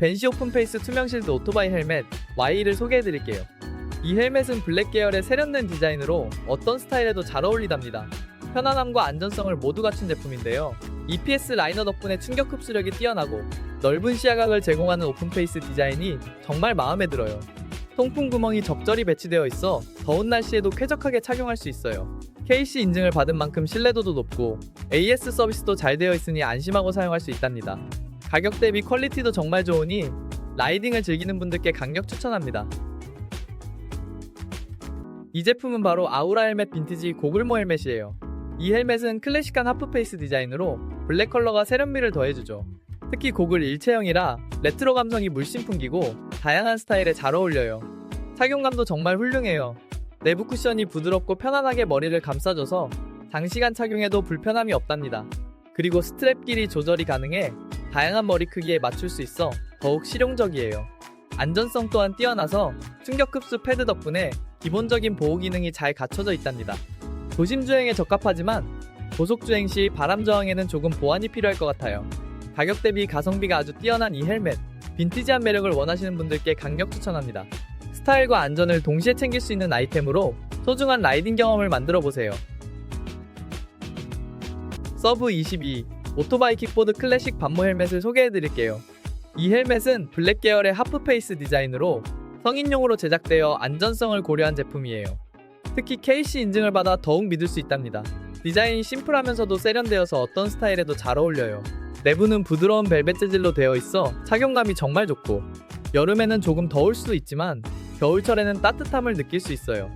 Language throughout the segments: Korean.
벤시 오픈페이스 투명실드 오토바이 헬멧 Y를 소개해드릴게요. 이 헬멧은 블랙 계열의 세련된 디자인으로 어떤 스타일에도 잘 어울리답니다. 편안함과 안전성을 모두 갖춘 제품인데요. EPS 라이너 덕분에 충격 흡수력이 뛰어나고 넓은 시야각을 제공하는 오픈페이스 디자인이 정말 마음에 들어요. 통풍 구멍이 적절히 배치되어 있어 더운 날씨에도 쾌적하게 착용할 수 있어요. KC 인증을 받은 만큼 신뢰도도 높고 AS 서비스도 잘 되어 있으니 안심하고 사용할 수 있답니다. 가격 대비 퀄리티도 정말 좋으니 라이딩을 즐기는 분들께 강력 추천합니다. 이 제품은 바로 아우라 헬멧 빈티지 고글모 헬멧이에요. 이 헬멧은 클래식한 하프페이스 디자인으로 블랙 컬러가 세련미를 더해주죠. 특히 고글 일체형이라 레트로 감성이 물씬 풍기고 다양한 스타일에 잘 어울려요. 착용감도 정말 훌륭해요. 내부 쿠션이 부드럽고 편안하게 머리를 감싸줘서 장시간 착용해도 불편함이 없답니다. 그리고 스트랩 길이 조절이 가능해 다양한 머리 크기에 맞출 수 있어 더욱 실용적이에요. 안전성 또한 뛰어나서 충격 흡수 패드 덕분에 기본적인 보호 기능이 잘 갖춰져 있답니다. 도심 주행에 적합하지만 고속 주행 시 바람 저항에는 조금 보완이 필요할 것 같아요. 가격 대비 가성비가 아주 뛰어난 이 헬멧, 빈티지한 매력을 원하시는 분들께 강력 추천합니다. 스타일과 안전을 동시에 챙길 수 있는 아이템으로 소중한 라이딩 경험을 만들어 보세요. 서브 22 오토바이 킥보드 클래식 반모 헬멧을 소개해 드릴게요. 이 헬멧은 블랙 계열의 하프페이스 디자인으로 성인용으로 제작되어 안전성을 고려한 제품이에요. 특히 KC 인증을 받아 더욱 믿을 수 있답니다. 디자인이 심플하면서도 세련되어서 어떤 스타일에도 잘 어울려요. 내부는 부드러운 벨벳 재질로 되어 있어 착용감이 정말 좋고 여름에는 조금 더울 수도 있지만 겨울철에는 따뜻함을 느낄 수 있어요.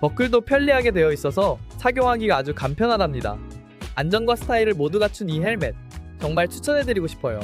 버클도 편리하게 되어 있어서 착용하기가 아주 간편하답니다. 안전과 스타일을 모두 갖춘 이 헬멧 정말 추천해드리고 싶어요.